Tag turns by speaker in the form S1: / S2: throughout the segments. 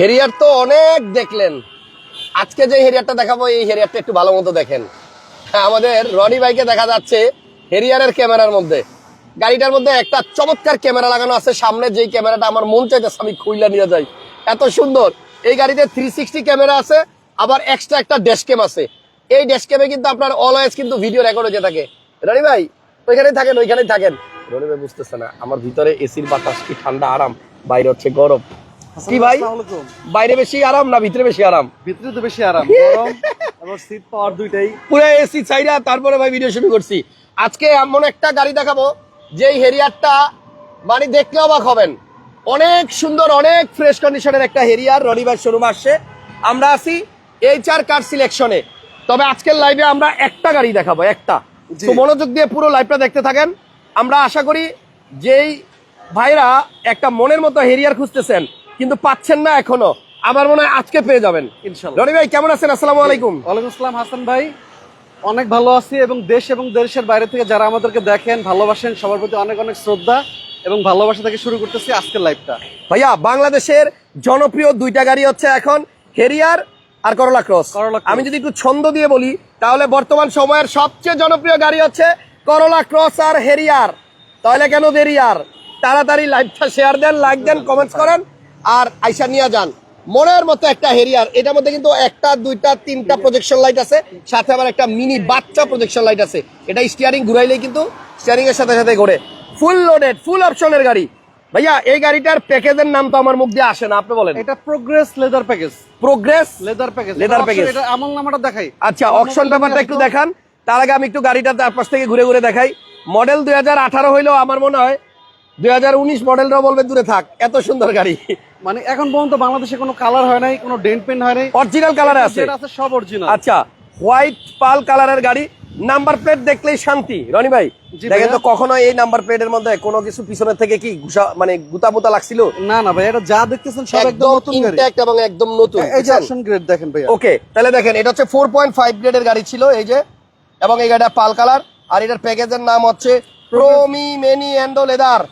S1: Harrier তো অনেক দেখলেন। আজকে যে হেরিয়ারটা দেখাবো, এই হেরিয়ারটা একটু ভালো মতো দেখেন। আমাদের রনি ভাইকে দেখা যাচ্ছে হেরিয়ারের ক্যামেরার মধ্যে। গাড়িটার মধ্যে একটা চমৎকার ক্যামেরা লাগানো আছে। সামনে যেই ক্যামেরাটা আমার মন চাইতেছে, আমি খুইলা নিয়ে যাই। এত সুন্দর। এই গাড়িতে থ্রি সিক্সটি ক্যামেরা আছে, আবার এক্সট্রা একটা ড্যাশ ক্যাম আছে। এই ড্যাশ ক্যামে কিন্তু আপনার অলওয়েজ কিন্তু ভিডিও রেকর্ড হয়ে থাকে। রনি ভাই, ওইখানেই থাকেন ওইখানেই থাকেন। রনি ভাই বুঝতেছে না, আমার ভিতরে এসির বাতাস কি ঠান্ডা, আরাম? বাইরে হচ্ছে গরম। কি ভাই? বাইরে বেশি আরাম না ভিতরে বেশি আরাম?
S2: ভিতরে তো বেশি আরাম গরম এবং সিট পাওয়ার দুইটাই।
S1: পুরো এসি চাইরা তারপরে ভাই ভিডিও শুরু করছি। আজকে এমন একটা গাড়ি দেখাবো যেই হেরিয়ারটা মানে দেখলে অবাক হবেন। অনেক সুন্দর অনেক ফ্রেশ কন্ডিশনের একটা হেরিয়ার রনিবার শোরুম আসছে। আমরা আছি এইচ আর কার সিলেকশনে তবে আজকের লাইভে আমরা একটা গাড়ি দেখাবো একটা। তো মনোযোগ দিয়ে পুরো লাইভটা দেখতে থাকেন। আমরা আশা করি যেই ভাইরা একটা মনের মতো হেরিয়ার খুঁজতেছেন কিন্তু পাচ্ছেন না এখনও। আমার মনে হয় আজকে পেয়ে যাবেন।
S2: ইনশাল্লাহ।
S1: রনি ভাই কেমন আছেন? আসসালামু আলাইকুম।
S2: ওয়ালাইকুম আসসালাম হাসান ভাই। অনেক ভালো আছি এবং দেশ এবং দেশের বাইরে থেকে যারা আমাদেরকে দেখেন ভালোবাসেন সবার প্রতি অনেক অনেক শ্রদ্ধা এবং ভালোবাসা থেকে শুরু করতেছি আজকের লাইভটা
S1: ভাইয়া বাংলাদেশের জনপ্রিয় দুইটা গাড়ি হচ্ছে এখন হেরিয়ার আর করলা ক্রস
S2: করলা ক্রস।
S1: আমি যদি একটু ছন্দ দিয়ে বলি তাহলে বর্তমান সময়ের সবচেয়ে জনপ্রিয় গাড়ি হচ্ছে করলা ক্রস আর হেরিয়ার তাহলে কেন দেরিয়ার তাড়াতাড়ি লাইভটা শেয়ার দেন লাইক দেন কমেন্টস করেন। আর আইসা নিয়ে যান। মনের মতো একটা হেরিয়ার। এটার মধ্যে কিন্তু একটা দুইটা তিনটা প্রজেকশন লাইট আছে সাথে আবার একটা মিনি বাচ্চা প্রজেকশন লাইট আছে। এটা স্টিয়ারিং ঘুরাইলেই কিন্তু স্টিয়ারিং এর সাথে সাথে ঘোরে। ফুল লোডেড ফুল অপশনের গাড়ি। ভাইয়া এই গাড়িটার প্যাকেজের নাম তো আমার মুখ দিয়ে আসে না আপনি বলেন।
S2: এটা progress leather package
S1: progress
S2: leather package
S1: leather package
S2: এটা আমল নামাটা দেখাই।
S1: আচ্ছা অকশন পেপারটা একটু দেখান। তার আগে আমি একটু গাড়িটা তার পাশ থেকে ঘুরে ঘুরে দেখাই। মডেল দুই হাজার আঠারো হইলেও আমার মনে হয় দুই হাজার উনিশ মডেলটাও বলবে দূরে থাক এত সুন্দর গাড়ি।
S2: মানে এখন পর্যন্ত বাংলাদেশে কোনো কালার হয় নাই কোনো ডেন্ট পেন্ট হয় নাই।
S1: অরিজিনাল কালারে আছে।
S2: আছে সব অরিজিনাল
S1: আচ্ছা হোয়াইট পাল কালারের গাড়ি নাম্বার প্লেট দেখলেই শান্তি। রনি ভাই দেখেন। তো কখনো এই নাম্বার প্লেটের মধ্যে কোনো কিছু পিছনের থেকে কি ঘুষা মানে গুতা মুতা লাগছিল?
S2: না না ভাই এটা যা দেখতেছেন সব একদম নতুন গাড়ি।
S1: ইনট্যাক্ট এবং একদম নতুন
S2: এই যে? অপশন গ্রেড দেখেন ভাইয়া।
S1: ওকে তাহলে দেখেন এটা হচ্ছে ফোর পয়েন্ট ফাইভ গ্রেডের গাড়ি ছিল এই যে এবং এই গাড়িটা পাল কালার আর এটার প্যাকেজের নাম হচ্ছে প্রোমি মেনি অ্যান্ডো লেদার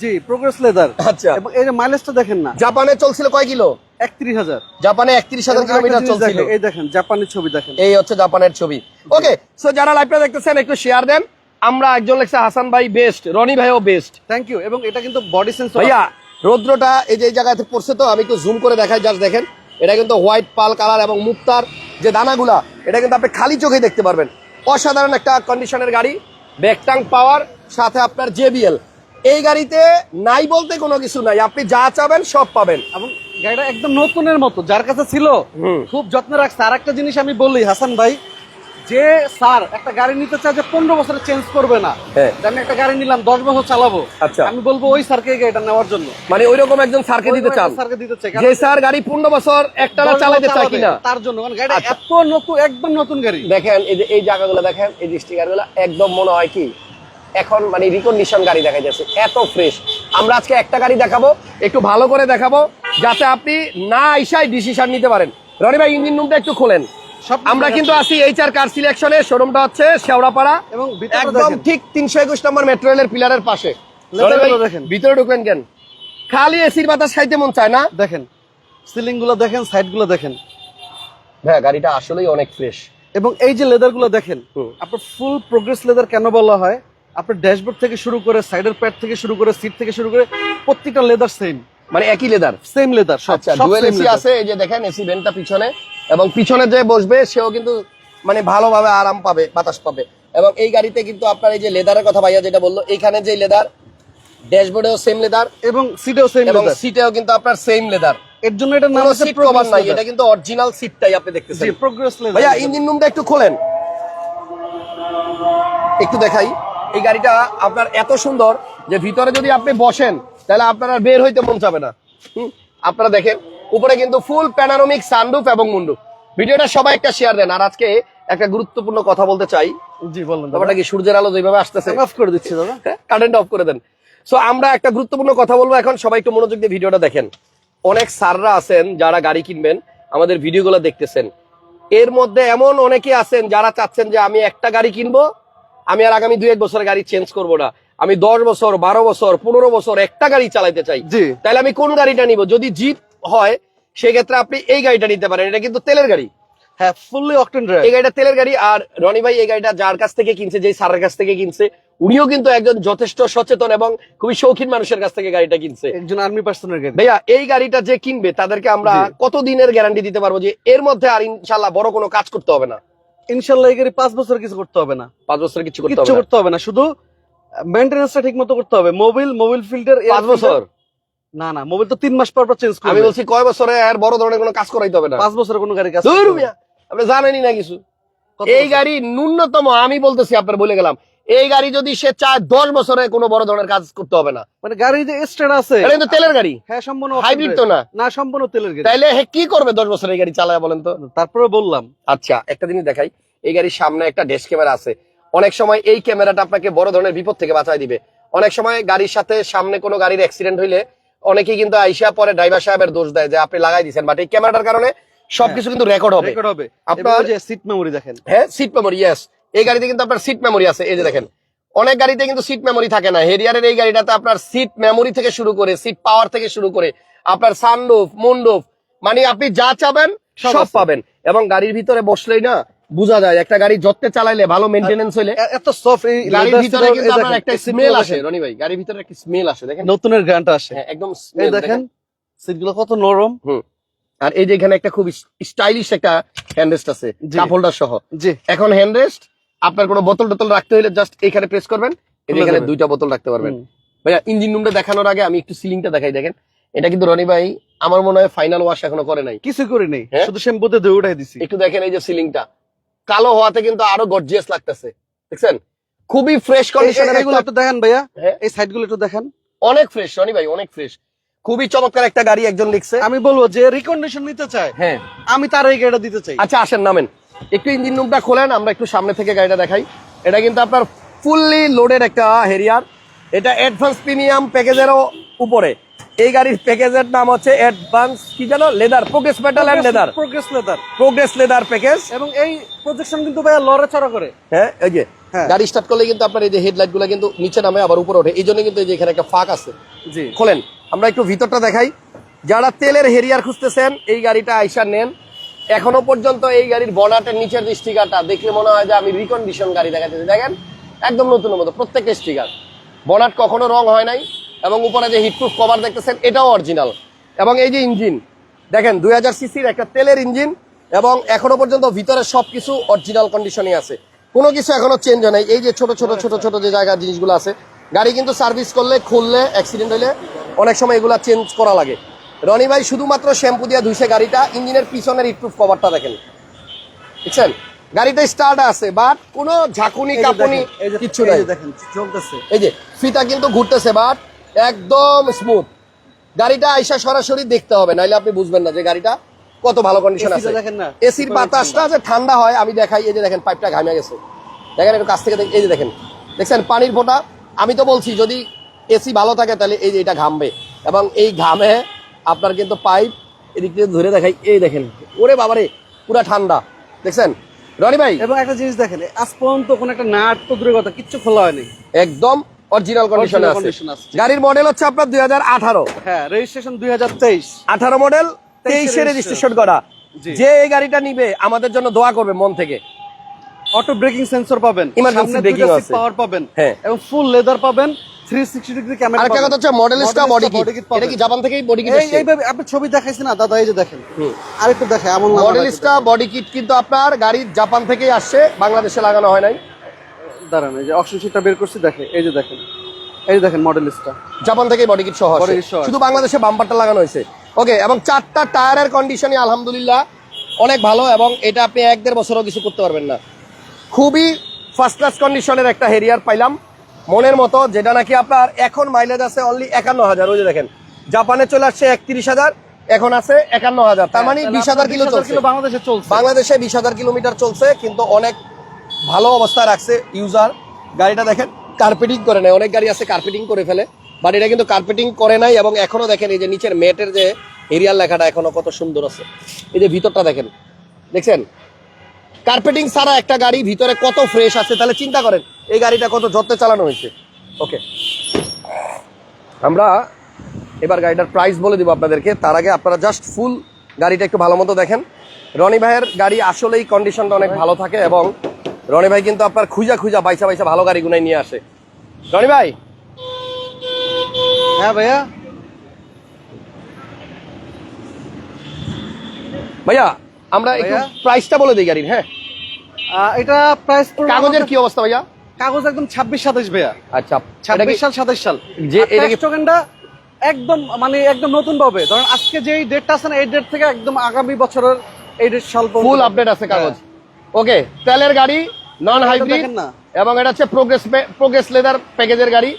S2: জি প্রোগ্রেস লেদার
S1: আচ্ছা।
S2: এবং এই যে মাইলেজটা দেখেন না।
S1: জাপানে চলছিল কয় কিলো?
S2: একত্রিশ হাজার।
S1: জাপানে একত্রিশ হাজার কিলোমিটার চলছিল।
S2: এই দেখেন জাপানের ছবি দেখেন।
S1: এই হচ্ছে জাপানের ছবি। ওকে সো যারা লাইভটা দেখতেছেন একটু শেয়ার দেন। আমরা একজন লেখছে হাসান ভাই বেস্ট রনি ভাইও বেস্ট
S2: থ্যাংক ইউ এবং এটা কিন্তু বডি সেন্সর
S1: ভাইয়া রৌদ্রটা এই যে এই জায়গাতে পড়ছে তো আমি একটু জুম করে দেখাই জাস্ট দেখেন। এটা কিন্তু হোয়াইট পাল কালার এবং মুক্তার যে দানাগুলা এটা কিন্তু আপনি খালি চোখে দেখতে পারবেন। অসাধারণ একটা কন্ডিশনের গাড়ি ব্যাকটাং পাওয়ার সাথে আপনার জেবিএল এই গাড়িতে নাই বলতে কোনো কিছু নাই। আপনি যা চাবেন সব পাবেন।
S2: এবং গাড়িটা একদম নতুনের মতো যার কাছে ছিল খুব যত্ন রাখছে। আর একটা জিনিস আমি বলি হাসান ভাই যে স্যার একটা গাড়ি নিতে চায় যে পনেরো বছরে চেঞ্জ করবে না
S1: হ্যাঁ।
S2: আমি একটা গাড়ি নিলাম দশ বছর চালাবো
S1: আচ্ছা।
S2: আমি বলব ওই স্যারকে গাড়িটা নেওয়ার জন্য।
S1: মানে ওইরকম একজন স্যারকে দিতে চান।
S2: স্যারকে দিতে চাই
S1: যে স্যার গাড়ি পনেরো বছর একটানা
S2: দশ
S1: চালাতে চায় কিনা।
S2: তার জন্য। কারণ গাড়িটা
S1: আচ্ছা।
S2: এত নতুন একদম নতুন গাড়ি।
S1: দেখেন এই যে এই জায়গাগুলো দেখেন এই যে স্টিকারগুলো একদম মনে হয় কি এখন মানে রিকন্ডিশন গাড়ি দেখা যাচ্ছে। এত ফ্রেশ আমরা আজকে একটা গাড়ি দেখাবো একটু ভালো করে দেখাবো যাতে আপনি না আইসায় ডিসিশন নিতে পারেন। রনি ভাই ইঞ্জিন রুমটা একটু খোলেন।
S2: সব
S1: আমরা কিন্তু আছি এইচ আর কার সিলেকশনে শোরুমটা হচ্ছে শেওড়াপাড়া।
S2: এবং
S1: একদম ঠিক তিনশো একুশ নম্বর মেট্রো রেলের পিলারের পাশে। ভিতরে ঢুকলেন কেন? খালি এসির বাতাস খাইতে মন চায় না?
S2: দেখেন। সিলিংগুলো দেখেন সাইডগুলো দেখেন।
S1: হ্যাঁ গাড়িটা আসলেই অনেক ফ্রেশ
S2: এবং এই যে লেদারগুলো দেখেন আপনার ফুল প্রোগ্রেস লেদার কেন বলা হয়? আপনার ড্যাশবোর্ড থেকে শুরু করে সাইডের প্যাড থেকে শুরু করে সিট থেকে শুরু করে প্রত্যেকটা লেদার সেম।
S1: মানে একই লেদার?
S2: সেম লেদার সব
S1: আচ্ছা ডুয়েল এসি আছে এই যে দেখেন এসি ভেন্টটা পিছনে এবং পিছনে যে বসবে সেও কিন্তু মানে ভালোভাবে আরাম পাবে বাতাস পাবে। এবং এই গাড়িতে কিন্তু আপনার এই যে লেদারের কথা ভাইয়া যেটা বলল এখানে যে লেদার ড্যাশবোর্ডেও সেম লেদার
S2: এবং সিটেও সেম
S1: এবং
S2: লেদার।
S1: সিটেও কিন্তু আপনার সেম লেদার।
S2: এর জন্য এটা নাম
S1: সিট কভার নাই এটা কিন্তু অরিজিনাল সিটটাই আপনি দেখতেছেন।
S2: প্রোগ্রেস লেদার
S1: ভাইয়া ইঞ্জিন রুমটা একটু খোলেন। একটু দেখাই। এই গাড়িটা আপনার এত সুন্দর যে ভিতরে যদি আপনি বসেন তাহলে আপনার আর বের হইতে মন চাবে না। হুম, আপনারা দেখেন উপরে কিন্তু ফুল প্যানারোমিক সানরুফ এবং মুন্ডু ভিডিওটা সবাই একটা শেয়ার দেন আর আজকে একটা গুরুত্বপূর্ণ কথা বলতে চাই।
S2: জি বলেন
S1: ব্যাপারটা কি সূর্যের আলো যেভাবে আসতেছে?
S2: অফ করে দিচ্ছি দাদা।
S1: কারেন্ট অফ করে দেন। সো আমরা একটা গুরুত্বপূর্ণ কথা বলব এখন সবাই একটু মনোযোগ দিয়ে ভিডিওটা দেখেন। অনেক স্যাররা আছেন যারা গাড়ি কিনবেন আমাদের ভিডিওগুলো দেখতেছেন। এর মধ্যে এমন অনেকে আছেন যারা চাচ্ছেন যে আমি একটা গাড়ি কিনবো আমি আর আগামী দুই এক বছর গাড়ি চেঞ্জ করব না। আমি দশ বছর বারো বছর পনেরো বছর একটা গাড়ি চালাইতে চাই। তাহলে আমি কোন গাড়িটা নিব? যদি জিপ হয় সেক্ষেত্রে আপনি এই গাড়িটা নিতে পারেন। এটা কিন্তু তেলের গাড়ি।
S2: হ্যাঁ ফুললি অকটেন ড্রাইভ
S1: এই গাড়িটা তেলের গাড়ি। আর রনি ভাই এই গাড়িটা যার কাছ থেকে কিনছে কাছ থেকে কিনছে উনিও কিন্তু একজন যথেষ্ট সচেতন এবং খুবই শৌখিন মানুষের কাছ থেকে গাড়িটা কিনছে।
S2: একজন আর্মি পার্সনের গাড়ি।
S1: ভাইয়া এই গাড়িটা যে কিনবে তাদেরকে আমরা
S2: জি।
S1: কত দিনের গ্যারান্টি দিতে পারব যে এর মধ্যে আর ইনশাল্লাহ বড় কোনো কাজ করতে হবে না?
S2: ইনশাল্লাহ পাঁচ বছর কিছু করতে হবে না।
S1: পাঁচ বছর কিছু কিছু না।
S2: করতে হবে না শুধু মেনটেন্যান্সটা ঠিক মতো করতে হবে। মোবিল মোবিল ফিল্টার
S1: পাঁচ বছর?
S2: না না মোবিল তো তিন মাস পর পর চেঞ্জ
S1: আমি বলছি কয় বছরে আর বড় ধরনের কোনো কাজ করাইতে হবে না।
S2: পাঁচ বছরে কোনো গাড়ি কাজ
S1: আপনি জানেনই না কিছু। এই গাড়ি ন্যূনতম আমি বলতেছি আপনার বলে গেলাম এই গাড়ি যদি সে চায় দশ বছরে কোনো বড় ধরনের কাজ করতে হবে না।
S2: মানে গাড়ি যে স্ট্যান্ড আছে।
S1: এটা কিন্তু তেলের গাড়ি।
S2: হ্যাঁ সম্পূর্ণ
S1: হাইব্রিড তো না।
S2: না সম্পূর্ণ তেলের গাড়ি।
S1: তাইলে হে কি করবে দশ বছর এই গাড়ি চালায় বলেন তো?
S2: তারপরে বললাম।
S1: আচ্ছা একটা জিনিস দেখাই। এই গাড়ির সামনে একটা ডেস্ক ক্যামেরা আছে। অনেক সময় এই ক্যামেরাটা আপনাকে বড় ধরনের বিপদ থেকে বাঁচায় দিবে। অনেক সময় গাড়ির সাথে সামনে কোনো গাড়ির অ্যাক্সিডেন্ট হইলে অনেকেই কিন্তু আইসা পরে ড্রাইভার সাহেবের দোষ দেয় যে আপনি লাগাই দিচ্ছেন বাট এই ক্যামেরাটার কারণে সবকিছু কিন্তু রেকর্ড হবে।
S2: রেকর্ড হবে।
S1: আপনার-
S2: আপনার যে সিট মেমোরি দেখেন।
S1: হ্যাঁ সিট মেমোরি ইয়েস এই গাড়িতে কিন্তু আপনার সিট মেমোরি আছে এই যে দেখেন। অনেক গাড়িতে কিন্তু সিট মেমোরি থাকে না। হেরিয়ারের এই গাড়িটাতে আপনার সিট মেমোরি থেকে শুরু করে সিট পাওয়ার থেকে শুরু করে আপনার সানরুফ মুন্ডুফ মানে আপনি যা চাবেন
S2: সব
S1: পাবেন। এবং গাড়ির ভিতরে বসলেই না বোঝা যায় একটা গাড়ি যত্নে চালাইলে ভালো মেনটেনেন্স হইলে
S2: এত সফট এই
S1: গাড়ির ভিতরে কিন্তু আপনার একটা স্মেল আসে রনি ভাই গাড়ির ভিতরে একটা স্মেল আসে দেখেন।
S2: নতুনের গানটা আসে।
S1: হ্যাঁ একদম
S2: এই
S1: smell
S2: দেখেন। সিটগুলো কত নরম।
S1: আর এই যে এখানে একটা খুব স্টাইলিশ একটা হ্যান্ডরেস্ট আছে
S2: জি।
S1: কাপ হোল্ডার সহ।
S2: জি।
S1: এখন হ্যান্ডরেস্ট আপনার কোনো বোতল টোতল রাখতে হলে জাস্ট এখানে প্রেস করবেন এখানে দুইটা বোতল রাখতে পারবেন। ভাইয়া ইঞ্জিন রুমটা দেখানোর আগে আমি একটু সিলিংটা দেখাই দেখেন। এটা কিন্তু রনি ভাই আমার মনে হয় ফাইনাল ওয়াশ এখনও করে নাই।
S2: কিছু করি নেই
S1: হ্যাঁ?
S2: শুধু শ্যাম্পুতে ধুয়ে উঠাই দিছি।
S1: একটু দেখেন এই যে সিলিংটা কালো হওয়াতে কিন্তু আরও গর্জিয়াস লাগতেছে। দেখছেন? খুবই ফ্রেশ কন্ডিশনের
S2: এগুলো একটু দেখেন ভাইয়া।
S1: হ্যাঁ।
S2: এই সাইডগুলো একটু দেখেন।
S1: অনেক ফ্রেশ রনি ভাই অনেক ফ্রেশ খুবই চমৎকার একটা গাড়ি একজন লিখছে।
S2: আমি বলব যে রিকন্ডিশন নিতে চায়
S1: হ্যাঁ।
S2: আমি তার এই গাড়িটা দিতে চাই।
S1: আচ্ছা আসেন নামেন। একটু ইঞ্জিন রুমটা খোলেন আমরা একটু সামনে থেকে গাড়িটা দেখাই। এটা কিন্তু আপনার ফুললি লোডেড একটা হেরিয়ার এটা অ্যাডভান্স প্রিমিয়াম প্যাকেজেরও উপরে। এই গাড়ির প্যাকেজের নাম হচ্ছে অ্যাডভান্স কি জানো? Leather progress metal and leather
S2: progress leather
S1: progress leather package
S2: এবং এই প্রজেকশন কিন্তু ভাইয়া লড়ে চড়া করে।
S1: হ্যাঁ এই যে
S2: হ্যাঁ।
S1: গাড়ি স্টার্ট করলে কিন্তু আপনার এই যে হেডলাইটগুলো কিন্তু নিচে নামে আবার উপরে ওঠে। এই জন্য কিন্তু এই যে এখানে একটা ফাঁক আছে।
S2: জি।
S1: খোলেন আমরা একটু ভিতরটা দেখাই। যারা তেলের হেরিয়ার খুঁজতেছেন এই গাড়িটা আইসা নেন। এখনও পর্যন্ত এই গাড়ির বনাটের নিচের স্টিকারটা, দেখলে মনে হয় যে আমি রিকন্ডিশন গাড়ি দেখাচ্ছি দেখেন, একদম নতুন মতো, প্রত্যেকটা স্টিকার। বনাট কখনো রং হয় নাই এবং উপরে যে হিটপ্রুফ কভার দেখতেছেন, এটাও অরিজিনাল এবং এই যে ইঞ্জিন দেখেন, দুই হাজার সিসির একটা তেলের ইঞ্জিন এবং এখনও পর্যন্ত ভিতরে সব কিছু অরিজিনাল কন্ডিশনই আছে। কোনো কিছু এখনও চেঞ্জ হয় নাই। এই যে ছোট ছোট ছোট ছোট যে জায়গার জিনিসগুলো আছে, গাড়ি কিন্তু সার্ভিস করলে, খুললে অ্যাক্সিডেন্ট হলে অনেক সময় এগুলা চেঞ্জ করা লাগে। রনি ভাই শুধুমাত্র শ্যাম্পু দিয়ে ধুইছে গাড়িটা ইঞ্জিনের পিছনের হিটপ্রুফ কভারটা দেখেন। বুঝছেন গাড়িটা স্টার্ট আছে বাট কোনো ঝাঁকুনি কাপুনি কিচ্ছু নাই।
S2: দেখেন চলতেছে।
S1: এই যে ফিতা কিন্তু ঘুরতেছে বাট একদম স্মুথ গাড়িটা আইসা সরাসরি দেখতে হবে নাইলে আপনি বুঝবেন না যে গাড়িটা কত ভালো কন্ডিশন আছে।
S2: দেখেন না?
S1: এসির বাতাসটা যে ঠান্ডা হয় আমি দেখাই এই যে দেখেন পাইপটা ঘামে গেছে। দেখেন একটু কাছ থেকে এই যে দেখেন। দেখছেন পানির ফোঁটা। আমি তো বলছি যদি এসি ভালো থাকে তাহলে এই যে এটা ঘামবে। এবং এই ঘামে আপনার কিন্তু পাইপ এদিক থেকে ধরে দেখাই। এই দেখেন ওরে বাবারে পুরা ঠান্ডা। দেখছেন? রনি ভাই?
S2: এবং একটা জিনিস দেখেন আজ পর্যন্ত কোন একটা নাট তো দূরের কথা কিচ্ছু খোলা হয়নি।
S1: একদম অরিজিনাল কন্ডিশনে আছে। গাড়ির মডেল হচ্ছে আপনার দুই হাজার আঠারো।
S2: হ্যাঁ রেজিস্ট্রেশন দুই হাজার তেইশ।
S1: আঠারো মডেল তেইশে। রেজিস্ট্রেশন করা। যে এই গাড়িটা নিবে আমাদের জন্য দোয়া করবে মন থেকে।
S2: অটো ব্রেকিং সেন্সর পাবেন
S1: Emergency braking আছে।
S2: পাওয়ার পাবেন
S1: হ্যাঁ।
S2: এবং ফুল লেদার পাবেন থ্রি সিক্সটি ডিগ্রি ক্যামেরা
S1: আরেকটা কথা হচ্ছে মডেলিস্টা বডি কিট এটা কি জাপান থেকেই বডি কিট
S2: এইভাবে আপনি ছবি দেখাইছেন না দাদা এই যে দেখেন। আরেকটু দেখে এমন না
S1: মডেলিস্টা বডি কিট কিন্তু আপনার গাড়ির জাপান থেকেই আসছে বাংলাদেশে লাগানো হয় নাই।
S2: দাঁড়ান এই যে অপশন শিটটা বের করছি দেখে এই যে দেখেন। এই যে দেখেন মডেলিস্টটা
S1: জাপান থেকেই বডি কিট। সহ আসে। শুধু বাংলাদেশে বাম্পারটা লাগানো হয়েছে। ওকে এবং চারটা টায়ারের কন্ডিশনই আলহামদুলিল্লাহ অনেক ভালো এবং এটা আপনি এক দেড় বছরও কিছু করতে পারবেন না। খুবই ফার্স্ট ক্লাস কন্ডিশনের একটা হেরিয়ার পাইলাম। মনের মতো যেটা নাকি আপনার এখন মাইলেজ আছে অনলি একান্ন হাজার ওই যে দেখেন জাপানে চলে আসছে একত্রিশ হাজার এখন আছে একান্ন হাজার তার মানে বিশ হাজার কিলো চলছে।
S2: বাংলাদেশে চলছে।
S1: বাংলাদেশে বিশ হাজার কিলোমিটার চলছে কিন্তু অনেক ভালো অবস্থা রাখছে ইউজার গাড়িটা দেখেন কার্পেটিং করে নেয়। অনেক গাড়ি আছে কার্পেটিং করে ফেলে বাট এটা কিন্তু কার্পেটিং করে নাই এবং এখনও দেখেন এই যে নিচের মেটের যে এরিয়ার লেখাটা এখনও কত সুন্দর আছে। এই যে ভিতরটা দেখেন দেখছেন? কার্পেটিং ছাড়া একটা গাড়ি ভিতরে কত ফ্রেশ আছে তাহলে চিন্তা করেন এই গাড়িটা কত যত্নে চালানো হয়েছে। ওকে আমরা এবার গাড়িটার প্রাইস বলে দিব আপনাদেরকে। তার আগে আপনারা জাস্ট ফুল গাড়িটা একটু ভালো মতো দেখেন। রনি ভাইয়ের গাড়ি আসলেই কন্ডিশনটা অনেক ভালো থাকে এবং রনি ভাই কিন্তু আপনার খুঁজা খুঁজা বাইসা বাইসা ভালো গাড়িগুলাই নিয়ে আসে। রনি ভাই?
S2: হ্যাঁ ভাইয়া।
S1: ভাইয়া আমরা একটু প্রাইসটা বলে দিই গাড়ির হ্যাঁ?
S2: এটা প্রাইস
S1: কাগজের কি অবস্থা ভাইয়া?
S2: কাগজ একদম ছাব্বিশ সাতাশ ভাইয়া।
S1: আচ্ছা
S2: ছাব্বিশ সাল সাতাশ সাল।
S1: যে
S2: টোকেনটা একদম মানে একদম নতুন পাবে। ধরেন আজকে যে ডেটটা আছে না এই ডেট থেকে একদম আগামী বছরের এই ডেট সাল
S1: ফুল আপডেট আছে কাগজ। ওকে তেলের গাড়ি নন হাইব্রিড এবং এটা হচ্ছে প্রোগ্রেস প্রোগ্রেস লেদার প্যাকেজের গাড়ি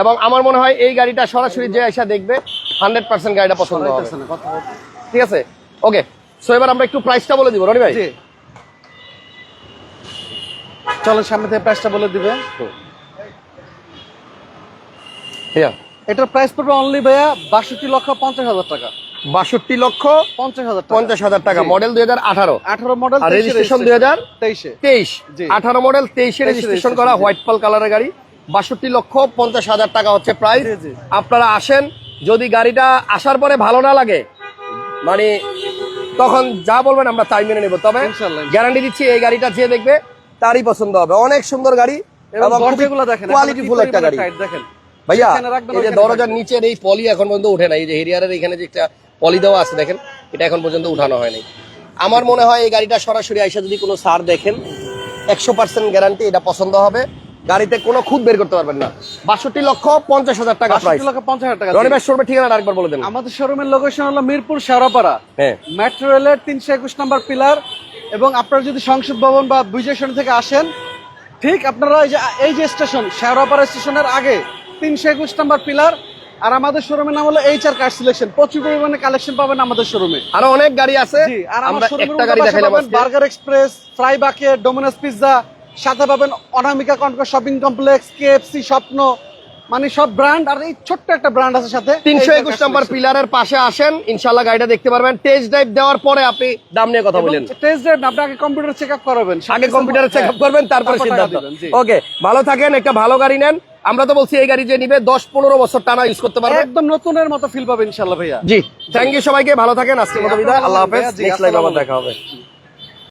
S1: এবং আমার মনে হয় এই গাড়িটা সরাসরি যে এসে দেখবে হান্ড্রেড পার্সেন্ট গাড়িটা পছন্দ হবে। ঠিক আছে? ওকে সো এবার আমরা একটু প্রাইসটা বলে দিব রনি ভাই?
S2: জি। চলেন সামনে থেকে প্রাইসটা বলে দিবে। এটার প্রাইস পড়বে অনলি ভাইয়া বাষট্টি লক্ষ পঞ্চাশ হাজার টাকা।
S1: বাষট্টি লক্ষ
S2: পঞ্চাশ হাজার টাকা।
S1: পঞ্চাশ হাজার টাকা মডেল দুই হাজার আঠারো।
S2: আঠারো মডেল
S1: আর registration 2000?
S2: তেইশে।
S1: তেইশ। আঠারো মডেল তেইশে রেজিস্ট্রেশন করা হোয়াইট পাল কালারের গাড়ি। বাষট্টি লক্ষ পঞ্চাশ হাজার টাকা হচ্ছে প্রাইস। আপনারা আসেন যদি গাড়িটা আসার পরে ভালো না লাগে মানে তখন যা বলবেন আমরা তাই মেনে নেব। তবে গ্যারান্টি দিচ্ছি এই গাড়িটা যে দেখবে তারই পছন্দ হবে। অনেক সুন্দর গাড়ি
S2: এবং
S1: কোয়ালিটি ফুল একটা গাড়ি। ভাইয়া এই যে দরজার নিচের এই পলি এখন পর্যন্ত উঠে নাই। এই যে হেরিয়ারের এখানে যে একটা পলি দেওয়া আছে দেখেন এটা এখন পর্যন্ত উঠানো হয়নি। আমার মনে হয় এই গাড়িটা সরাসরি আইসা যদি কোনো সার দেখেন একশো পার্সেন্ট গ্যারান্টি এটা পছন্দ হবে। গাড়িতে কোনো খুদ বের করতে পারবেন না। বাষট্টি লক্ষ পঞ্চাশ হাজার টাকা প্রাইস
S2: লক্ষ পঞ্চাশ হাজার টাকা
S1: রনি
S2: জি।
S1: ভাই শোরুমের ঠিকানা আরেকবার বলে দেন।
S2: আমাদের শোরুমের লোকেশন হলো মিরপুর শেওড়াপাড়া।
S1: হ্যাঁ।
S2: মেট্রো রেলের তিনশো একুশ নম্বর পিলার এবং আপনারা যদি সংসদ ভবন বা বিজয় থেকে আসেন ঠিক আপনারা এই যে এই যে স্টেশন শেওড়াপাড়া স্টেশনের আগে তিনশো একুশ নম্বর পিলার আর আমাদের শোরুমের নাম হলো এইচ আর কার সিলেকশন প্রচুর পরিমাণে কালেকশন পাবেন আমাদের শোরুমে।
S1: আরও অনেক গাড়ি আছে।
S2: আর আমার শোরুমের burger express fry bucket Domino's pizza সাথে পাবেন Anamika Concord shopping complex KFC স্বপ্ন মানে সব ব্র্যান্ড আর এই ছোট্ট একটা ব্র্যান্ড আছে সাথে।
S1: তিনশো একুশ নম্বর পিলারের পাশে আসেন ইনশাল্লাহ গাড়িটা দেখতে পারবেন। টেস্ট ড্রাইভ দেওয়ার পরে আপনি দাম নিয়ে কথা বলেন।
S2: টেস্ট ড্রাইভ আপনি আগে কম্পিউটার চেক আপ করাবেন।
S1: আগে কম্পিউটার চেক আপ করবেন তারপরে
S2: তারপর
S1: সিদ্ধান্ত। ওকে ভালো থাকেন একটা ভালো গাড়ি নেন। আমরা তো বলছি এই গাড়ি যে নিবে দশ পনেরো বছর টানা ইউজ করতে পারবে।
S2: একদম নতুনের মতো ফিল পাবে ইনশাল্লাহ ভাইয়া।
S1: জি থ্যাংক ইউ সবাইকে ভালো থাকেন আজকের মতো বিদায়। আল্লাহ হাফেজ। নেক্সট লাইভ আবার দেখা হবে।